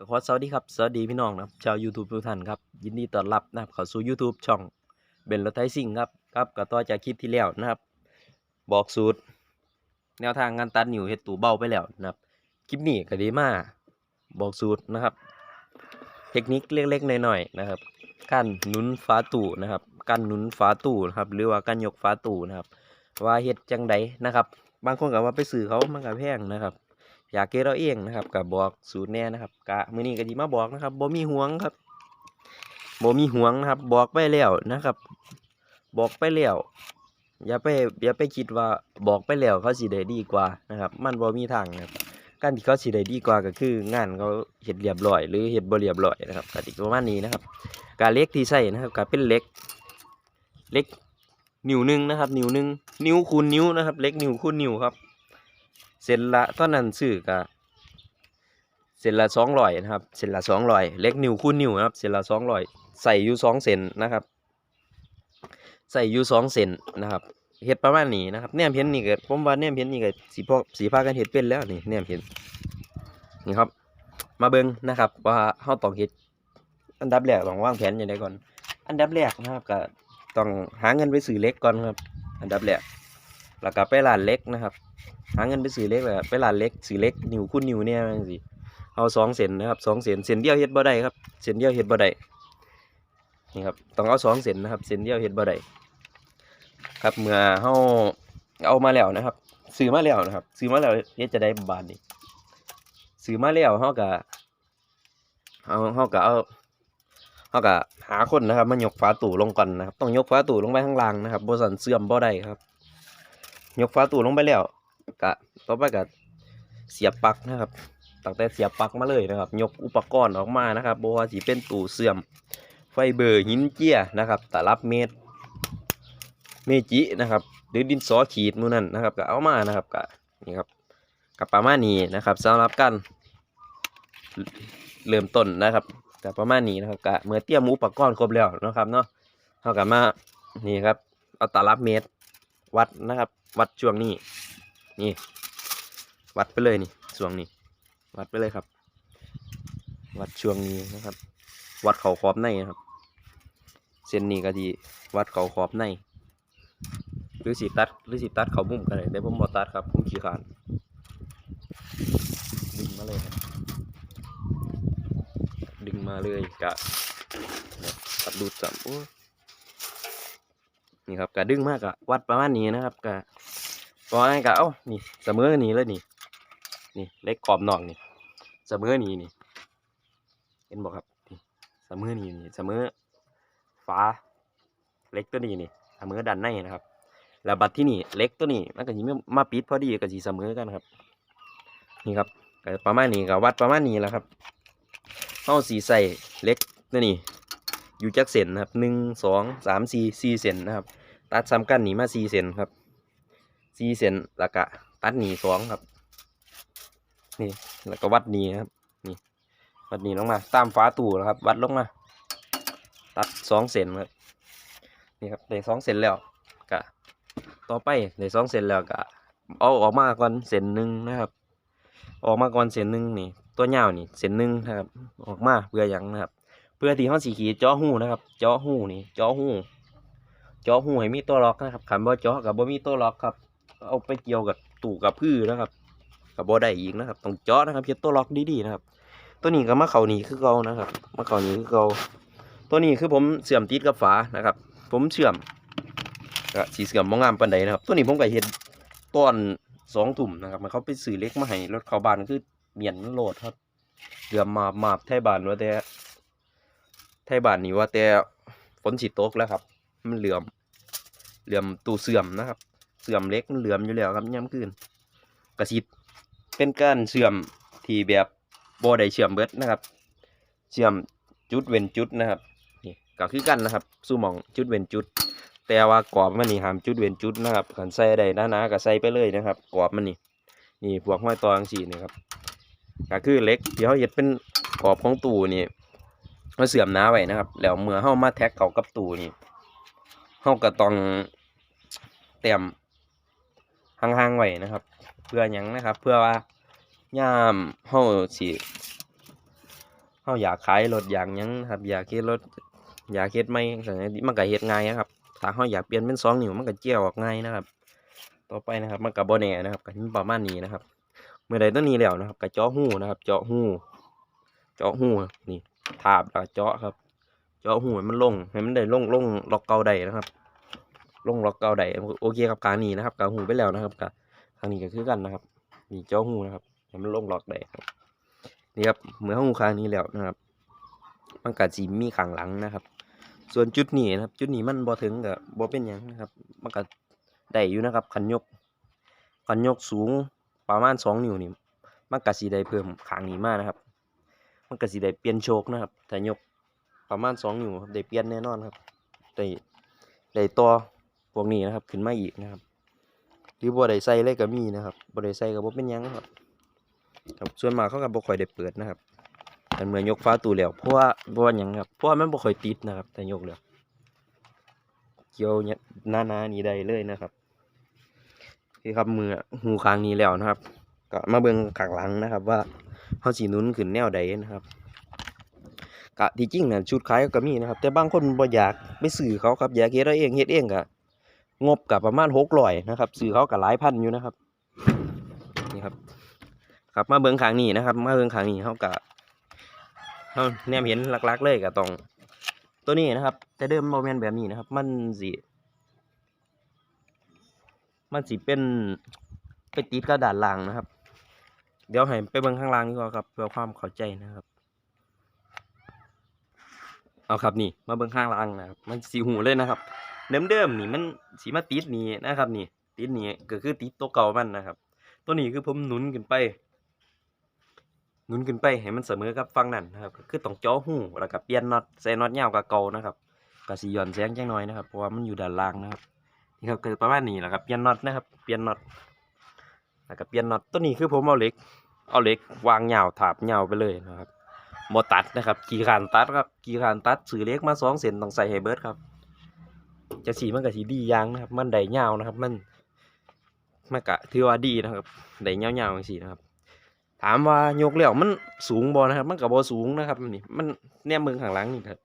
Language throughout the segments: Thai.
ก็ขอสวัสดีครับ สวัสดีพี่น้องนะครับชาว YouTube ทุกท่านครับยินดีต้อนรับนะครับเข้าสู่ YouTube ช่องเบนรถไทซิ่งครับครับก็ต่อจากคลิปที่แล้วนะครับ บอกสูตร แนวทางงานตัดนิ้วเฮ็ดตู้เบ้าไปแล้วนะครับคลิปนี้ก็ดีมาบอกสูตรนะครับ เทคนิคเล็กๆหน้อยๆนะครับการหนุนฝาตู้นะครับการหนุนฝาตู้นะครับหรือว่าการยกฝาตู้นะครับ ว่าเฮ็ดจังใดนะครับ บางคนก็ว่าไปซื้อเขามันก็แพงนะครับ อยากเก็บเราเองนะครับกับบอกสูตรแน่นะครับกะมือนี้ก็สิมาบอกนะครับบ่มีห่วงครับบ่มีห่วงนะครับ บอกไปแล้วนะครับ บอกไปแล้วอย่าไปอย่าไปคิดว่าบอกไปแล้วเขาสิได้ดีกว่านะครับ มันบ่มีทางนะครับการที่เขาสิได้ดีกว่าก็คืองานเขาเฮ็ดเรียบร้อย หรือเฮ็ดบ่เรียบร้อยนะครับก็สิประมาณนี้นะครับการเล็กที่ใช้นะครับก็เป็นเล็กเล็กนิ้วหนึงนะครับ นิ้วหนึงนิ้วคูณนิ้วนะครับ เล็กนิ้วคูณนิ้วครับ เส้นละตอนนั้นซื้อกะเส้นละสองร้อยนะครับเส้นละสองร้อยเล็กนิ้วคูณนิ้วนะครับเส้นละสองร้อยใส่อยู่สองเซนนะครับ ใส่อยู่สองเซนนะครับเฮ็ดประมาณนี้นะครับแนมเห็นนี่ก็ผมว่าแนมเห็นนี่ก็สีพอกสีพากันเฮ็ดเป็นแล้วนี่แนมเห็นนี่ครับ มาเบิ่งนะครับว่าเฮาต้องเฮ็ดอันดับแรกต้องวางแผนอย่างไรก่อน อันดับแรกนะครับก็ต้องหาเงินไปซื้อเล็กก่อนครับ อันดับแรกแล้วก็ไปร้านเล็กนะครับ หาเงินไปซื้อเล็กเลยไปร้านเล็กซื้อเล็กนิ้วคูณนิ้วเนี่ยจังซี่เอาสองเซนนะครับสองเซนเซนเดียวเฮ็ดบ่ได้ครับเซนเดียวเฮ็ดบ่ได้นี่ครับต้องเอาสองเซนนะครับเซนเดียวเฮ็ดบ่ได้ครับเมื่อเฮาเอามาแล้วนะครับซื้อมาแล้วนะครับซื้อมาแล้วเฮ็ดจะได้บาทนี่ซื้อมาแล้วเฮาก็เอาเฮาก็เอาเฮาก็หาคนนะครับมายกฝาตู้ลงก่อนนะครับ ต้องยกฝาตู้ลงไปข้างล่างนะครับบ่สั่นเสื่อมบ่ได้ครับ ยกฝาตู้ลงไปแล้ว กะต่อไปก็เสียบปลั๊กนะครับตั้งแต่เสียบปลั๊กมาเลยนะครับ ยกอุปกรณ์ออกมานะครับบ่ว่าสิเป็นตู้เสื่อม ไฟเบอร์หินเจียนะครับตลับเมตร เมจินะครับ หรือดินสอขีดหมู่นั้นนะครับก็เอามานะครับก็นี่ครับกับประมาณนี้นะครับสำหรับการเริ่มต้นนะครับกับประมาณนี้นะครับก็เมื่อเตรียมอุปกรณ์ครบแล้วนะครับเนาะเท่ากับมานี่ครับเอาตลับเมตรวัดนะครับ วัดช่วงนี้ นี่ วัดไปเลยนี่ช่วงนี้ วัดไปเลยครับ วัดช่วงนี้นะครับ วัดเขาขอบในนะครับ เส้นนี้ก็ดีวัดเขาขอบในหรือสิตัดหรือสิตัดเขามุมกันเลยแต่ผมบอตัดครับผมขี้ขานดึงมาเลยครับดึงมาเลยกะตัดดูดสัมโอ้นี่ครับกะดึงมากอะวัดประมาณนี้นะครับกะ พอไอ้กะเอ้านี่เสมอนี่เลยนี่ นี่เล็กกรอบนอกนี่เสมอนี่นี่ เห็นบอกครับนี่เสมอนี่นี่เสมอฝาเล็กตัวนี้นี่เสมอด้านในนะครับ แล้วบัดที่นี่เล็กตัวนี้มันก็สิมาปิดพอดีก็สิเสมอกันครับ นี่ครับประมาณนี้ก็วัดประมาณนี้แหละครับเอาสีใส่เล็กตัวนี้อยู่จักเซนนะครับหนึ่งสองสามสี่สี่เซนนะครับ ตัดซ้ำกันหนีมาสี่เซนครับ สี่เซนแล้วก็ตัดหนีสองครับ นี่แล้วก็วัดหนีครับนี่วัดหนีลงมาตามฝาตู้นะครับ วัดลงมา ตัดสองเซนครับนี่ครับได้สองเซนแล้วกะต่อไปได้สองเซนแล้วกะเอาออกมาก่อนเซนหนึ่งนะครับ ออกมาก่อนเซนหนึ่งนี่ ตัวยานี่เซนหนึ่งนะครับ ออกมาเพื่อยังนะครับ เพื่อที่ห้องสีขีดเจาะหูนะครับเจาะหูนี่เจาะหูเจาะหูให้มีตัวล็อกนะครับขันบ่เจาะกับบ่มีตัวล็อกครับ เอาไปเกี่ยวกับตู่กับพืชนะครับกับบ่ได้อีกนะครับต้องเจาะนะครับเฮ็ดตัวล็อกดีๆนะครับ ตัวนี้ก็มาเข้านี่คือเก่านะครับมาเข้านี่คือเก่าตัวนี้คือผมเสื่อมติดกับฝานะครับ ผมเชื่อมก็สีเสื่อมบ่งามปานใดนะครับ ตัวนี้ผมก็เฮ็ดตอนสองถุ่มนะครับ มันเขาไปซื้อเล็กมาให้รถเขาบานคือเมียนโหลดครับเกือบมามาบไทยบานว่าแต่ไทยบานนี่ว่าแต่ฝนสิตกแล้วครับ มันเหลื่อมเหลื่อมตูเสื่อมนะครับ สื่อมเล็กเหลื่อมอยู่แล้วครับย่ำขึ้นกระสิบเป็นการเสื่อมที่แบบโบได้เชื่อมเบิดนะครับ เชื่อมจุดเว้นจุดนะครับนี่ก็คือกันนะครับสู้หมองจุดเว้นจุด แต่ว่ากรอบมันนี่หามจุดเว้นจุดนะครับขันใส่ได้หนาๆก็ใส่ไปเลยนะครับกรอบมันนี่นี่พวกห้อยตอจังสี่นี่ครับก็คือเล็กที่เขาเฮ็ดเป็นกรอบของตูนี่มาเสื่อมหนาไว้นะครับ แล้วเมื่อเฮามาแท็กเข้ากับตูนี่เฮาก็ต้องเตรียม ห่างๆไว้นะครับ เพื่อยังนะครับ เพื่อว่าย่ามเฮาสิาอยากขายรถอย่างหยังครับ อยากเฮ็ดรถอยากเฮ็ดใหม่จังซี่มันก็เฮ็ดง่ายนะครับถ้าเฮาอยากเปลี่ยนเป็น2นิ้วมันก็เจียวออกง่ายนะครับ ต่อไปนะครับมันก็บ่แน่นะครับก็มีประมาณนี้นะครับ เมื่อใดตัวนี้แล้วนะครับก็เจาะหูนะครับ เจาะหูเจาะหูนี่ทาบแล้วเจาะครับ เจาะหูให้มันลงให้มันได้ลงลงล็อกเกาได้นะครับ ลงล็อกเก่าได้โอเคครับการนี้นะครับกางหูไปแล้วนะครับกับทางนี้ก็คือกันนะครับนี่เจ้าหูนะครับให้มันลงล็อกได้ครับนี่ครับเมื่อหูคางนี้แล้วนะครับมันก็สิมีขางหลังนะครับ ส่วนจุดนี้นะครับ จุดนี้มันบ่ถึงกับบ่เป็นหยังนะครับ มันก็ได้อยู่นะครับคันยกคันยกสูงประมาณสองนิ้วนี่มันก็สิได้เพิ่มขางนี้มากนะครับ มันก็สิได้เปลี่ยนโชคนะครับถ้ายกประมาณสองนิ้วครับได้เปลี่ยนแน่นอนครับได้ได้ต่อ วกนี้นะครับ ขึ้นมาอีกนะครับ หรือบ่ได้ใส่เลยก็มีนะครับบ่ได้ใส่ก็บ่เป็นยังครับ ครับส่วนมากเขาก็บ่ค่อยได้เปิดนะครับแต่เมื่อยกฟ้าตู้แล้วเพราะว่าเพราะว่าหยังครับเพราะว่ามันบ่ค่อยติดนะครับ แต่ยกแล้วเกี่ยวเนี่ยหน้านี้ได้เลยนะครับนี่ครับมือหูข้างนี้แล้วนะครับ ก็มาเบิ่งขางหลังนะครับ ว่าเฮาสิหนุนขึ้นแนวใดนะครับกะที่จริงน่ะชุดขายก็มีนะครับ แต่บางคนบ่อยากไปซื้อเขาครับอยากเฮ็ดเอาเองเฮ็ดเองก็ งบก็ประมาณ600นะครับซื้อเขาก็หลายพันอยู่นะครับนี่ครับ ครับมาเบิ่งข้างนี้นะครับ มาเบิ่งข้างนี้เฮาก็เฮาแนมเห็นหลักๆเลยก็ต้องตัวนี้นะครับ แต่เดิมบ่แม่นแบบนี้นะครับ มันสิมันสิเป็นไปติดกับด้านล่างนะครับ เดี๋ยวให้ไปเบิ่งข้างล่างดีกว่าครับเพื่อความเข้าใจนะครับเอาครับนี่มาเบิ่งข้างล่างนะครับ มันสีหูเลยนะครับ เดิมๆนี่มันสีมาติดนี่นะครับนี่ติดนี่ก็คือติดตัวเก่ามันนะครับ ตัวนี้คือผมหนุนขึ้นไปหนุนขึ้นไปให้มันเสมอกับฝั่งนั้นนะครับคือต้องเจ่อหูแล้วก็เปลี่ยนน็อตใส่น็อตยาวกับเก่านะครับก็สิหย่อนแสงจังน้อยนะครับเพราะว่ามันอยู่ด้านล่างนะครับนี่ครับก็ประมาณนี้แหละครับเปลี่ยนน็อตนะครับเปลี่ยนน็อตแล้วก็เปลี่ยนน็อตตัวนี้คือผมเอาเหล็ก เอาเหล็กวางยาวถาบยาวไปเลยนะครับโมตัดนะครับ กี่ขานตัดครับ กี่ขานตัดสื่อเล็กมาสองเส้นต้องใส่ให้เบิร์ดครับ จะสีมันก็สีดียางนะครับ มันได้ยาวนะครับ มันมันก็ถือว่าดีนะครับได้ยาวๆอย่างสีนะครับ ถามว่ายกแล้วมันสูงบ่นะครับ มันก็บ่สูงนะครับนี่มันแนมเมือข้างหลังนี่ครับ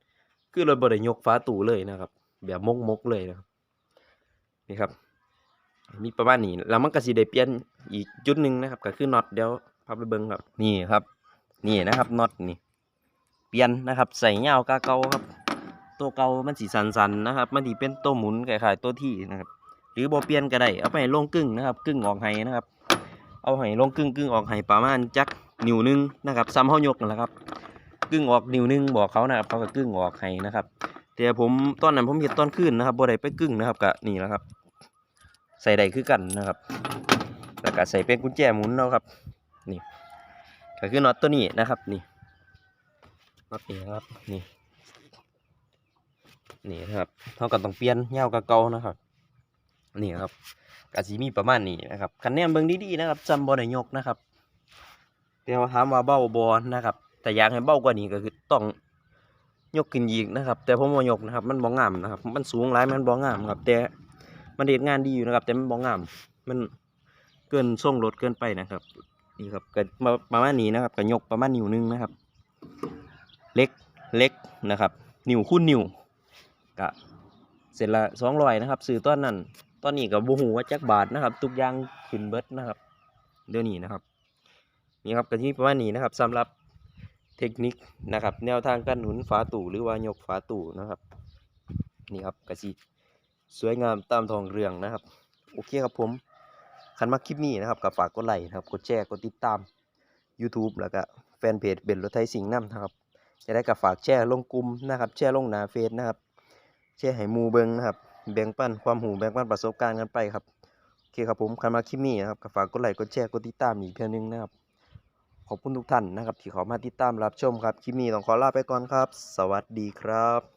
คือรถบ่ได้ยกฟ้าตู่เลยนะครับ แบบมกๆเลยนะครับนี่ครับ มีประมาณนี้แล้วมันก็สิได้เปลี่ยนอีกจุดหนึ่งนะครับ ก็คือน็อตเดี๋ยวพาไปเบิ่งครับ นี่ครับ นี่นะครับน็อตนี่ เปลี่ยนนะครับ ใส่ยากาเกาครับ ตัวเก่ามันสีสันๆนะครับ มันสีเป็นตัวหมุนคล้ายๆตัวที่นะครับ หรือบ่เปลี่ยนก็ได้เอาไปลงกึ่งนะครับกึ่งออกให้นะครับ เอาให้ลงกึ่งกึ่งออกให้ประมาณจักนิ้วหนึงนะครับซ้ำเฮายกนั่นแหละครับกึ่งออกนิ้วหนึงบอกเขานะครับเขาก็กึ่งออกให้นะครับแต่ผมตอนนั้นผมเฮ็ดตอนคืนนะครับบ่ได้ไปกึ่งนะครับก็นี่แหละครับ ใส่ได้คือกันนะครับแล้วก็ใส่เป็นกุญแจหมุนเนาะครับนี่ก็คือน็อตตัวนี้นะครับนี่น็อตนี้ครับนี่ นี่นะครับเท่ากับต้องเปลี่ยนยากับเก่านะครับ นี่ครับกสิมีประมาณนี้นะครับคันแนมเบิ่งดีๆนะครับจำบ่ได้ยกนะครับแต่ว่าถามว่าเบ้าบ่นะครับ แต่อยากให้เบ้ากว่านี้ก็คือต้องยกขึ้นอีกนะครับ แต่ผมบ่ยกนะครับ มันบ่งามนะครับ มันสูงหลายมันบ่งามครับ แต่มันเฮ็ดงานดีอยู่นะครับ แต่มันบ่งาม มันเกินทรงรถเกินไปนะครับนี่ครับก็มาประมาณนี้นะครับก็ยกประมาณนิ้วหนึงนะครับ เล็กเล็กนะครับ นิ้วคูณนิ้ว กะเสร็จละสองร้อยนะครับซื้อตอนนั้นตอนนี้กับบูหูว่าจักบาทนะครับทุกอย่างขึ้นเบิดนะครับเดี๋ยวนี้นะครับนี่ครับกะที่ประมาณนี้นะครับสำหรับเทคนิคนะครับ แนวทางการหนุนฝาตู่หรือว่ายกฝาตู่นะครับนี่ครับกระสิสวยงามตามทองเรืองนะครับ โอเคครับผมคันมาคลิปนี้นะครับก็ฝากกดไลค์นะครับกดแชร์กดติดตาม YouTube แล้วก็แฟนเพจเบนรถไทยสิงห์น้ำนะครับ จะได้กับฝากแชร์ลงกลุ่มนะครับ แชร์ลงหนาเฟซนะครับ แชร์ให้มูเบิงนะครับ แบ่งปันความหูแบ่งปันประสบการณ์กันไปครับโอเคครับผมคันมาคลิปนี้นะครับก็ฝากกดไลค์กดแชร์กดติดตามอีกเพียงนึงนะครับ ขอบคุณทุกท่านนะครับที่เข้ามาติดตามรับชมครับคลิปนี้ต้องขอลาไปก่อนครับ สวัสดีครับ